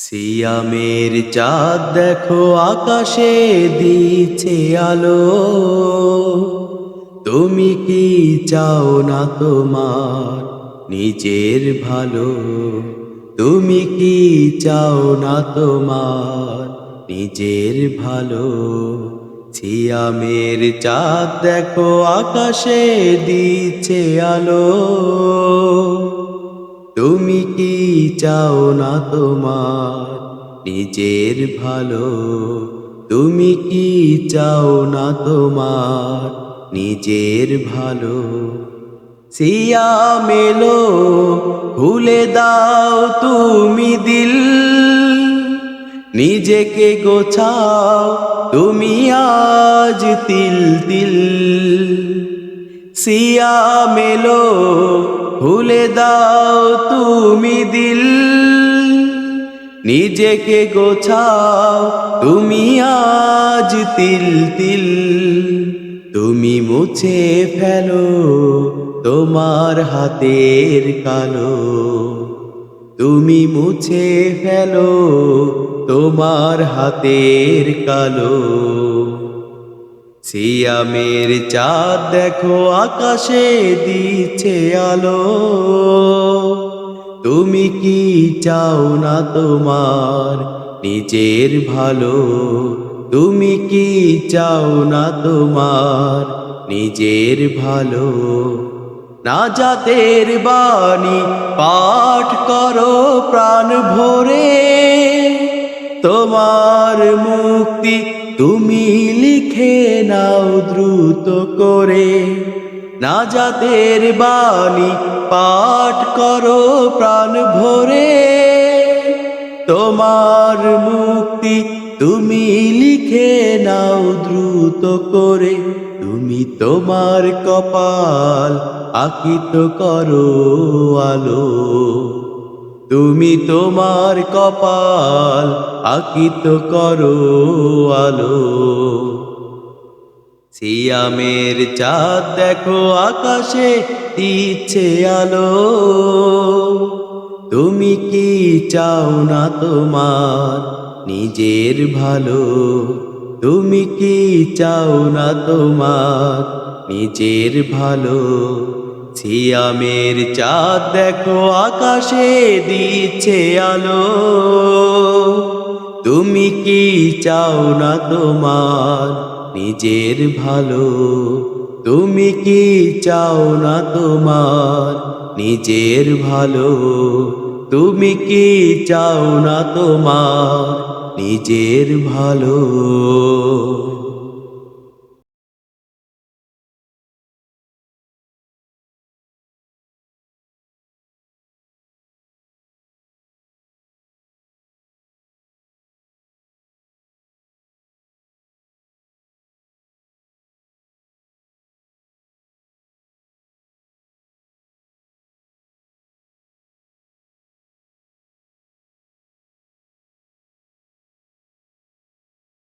সিয়ামের চাঁদ দেখো আকাশে দিচ্ছে আলো। তুমি কি চাও না তোমার নিজের ভালো? তুমি কি চাও না তোমার নিজের ভালো? সিয়ামের চাঁদ দেখো আকাশে দিচ্ছে আলো। তুমি কি চাও না তোমার নিজের ভালো? তুমি কি চাও না তোমার নিজের ভালো? সিয়া মেলো ভুলে দাও তুমি দিল। নিজেকে গোছাও, তুমি আজ তিল তিল। সিয়া মেলো ভুলে দাও তুমি দিল। নিজেকে গোছাও, তুমি আজ তিল তিল। তুমি মুছে ফেলো তোমার হাতের কালো। তুমি মুছে ফেলো তোমার হাতের কালো। সিয়ামের চাঁদ দেখো আকাশে দিচ্ছে আলো। তুমি কি চাও না তোমার নিজের ভালো? তুমি কি চাও না তোমার নিজের ভালো? না জাতের বাণী পাঠ করো প্রাণ ভরে। তোমার মুক্তি তুমি লিখে নাও দ্রুত করে। না জাতের বাণী পাঠ করো প্রাণ ভরে। তোমার মুক্তি তুমি লিখে নাও দ্রুত করে। তুমি তোমার কপাল আকিত করো আলো। তুমি তোমার কপাল আকিত করো আলো। সিয়ামের চাঁদ দেখো আকাশে দিচ্ছে আলো। তুমি কি চাও না তোমার নিজের ভালো? তুমি কি চাও না তোমার নিজের ভালো? সিয়ামের চাঁদ দেখো, আকাশে দিচ্ছে আলো। তুমি কি চাও না তোমার নিজের ভালো? তুমি কি চাও না তোমার নিজের ভালো? তুমি কি চাও না তোমার নিজের ভালো?